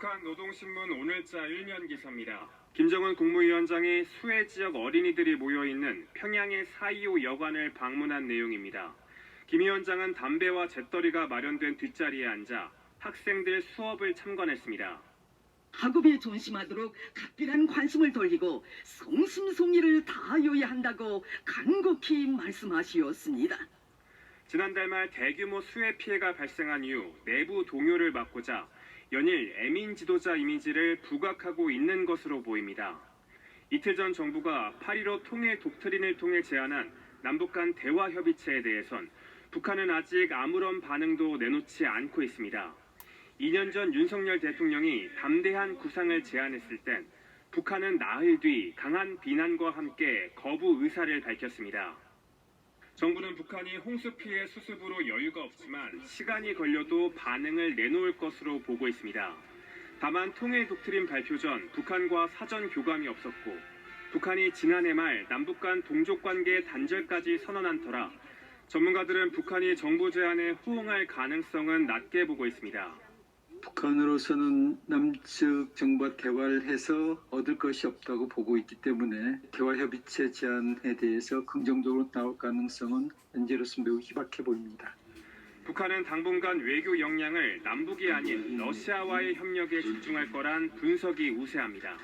북한 노동신문 오늘자 일면 기사입니다. 김정은 국무위원장이 수해 지역 어린이들이 모여 있는 평양의 4.25 여관을 방문한 내용입니다. 김 위원장은 담배와 재떨이가 마련된 뒷자리에 앉아 학생들 수업을 참관했습니다. 학업에 존심하도록 각별한 관심을 돌리고 성심송이를 다하여야 한다고 간곡히 말씀하시었습니다. 지난달 말 대규모 수해 피해가 발생한 이후 내부 동요를 막고자 연일 애민 지도자 이미지를 부각하고 있는 것으로 보입니다. 이틀 전 정부가 8.15 통일 독트린을 통해 제안한 남북 간 대화 협의체에 대해선 북한은 아직 아무런 반응도 내놓지 않고 있습니다. 2년 전 윤석열 대통령이 담대한 구상을 제안했을 땐 북한은 나흘 뒤 강한 비난과 함께 거부 의사를 밝혔습니다. 정부는 북한이 홍수 피해 수습으로 여유가 없지만 시간이 걸려도 반응을 내놓을 것으로 보고 있습니다. 다만 통일 독트린 발표 전 북한과 사전 교감이 없었고 북한이 지난해 말 남북 간 동족 관계 단절까지 선언한 터라 전문가들은 북한이 정부 제안에 호응할 가능성은 낮게 보고 있습니다. 북한으로서는 남측 정부와 대화를 해서 얻을 것이 없다고 보고 있기 때문에 대화 협의체 제안에 대해서 긍정적으로 나올 가능성은 현재로서 매우 희박해 보입니다. 북한은 당분간 외교 역량을 남북이 아닌 러시아와의 협력에 집중할 거란 분석이 우세합니다.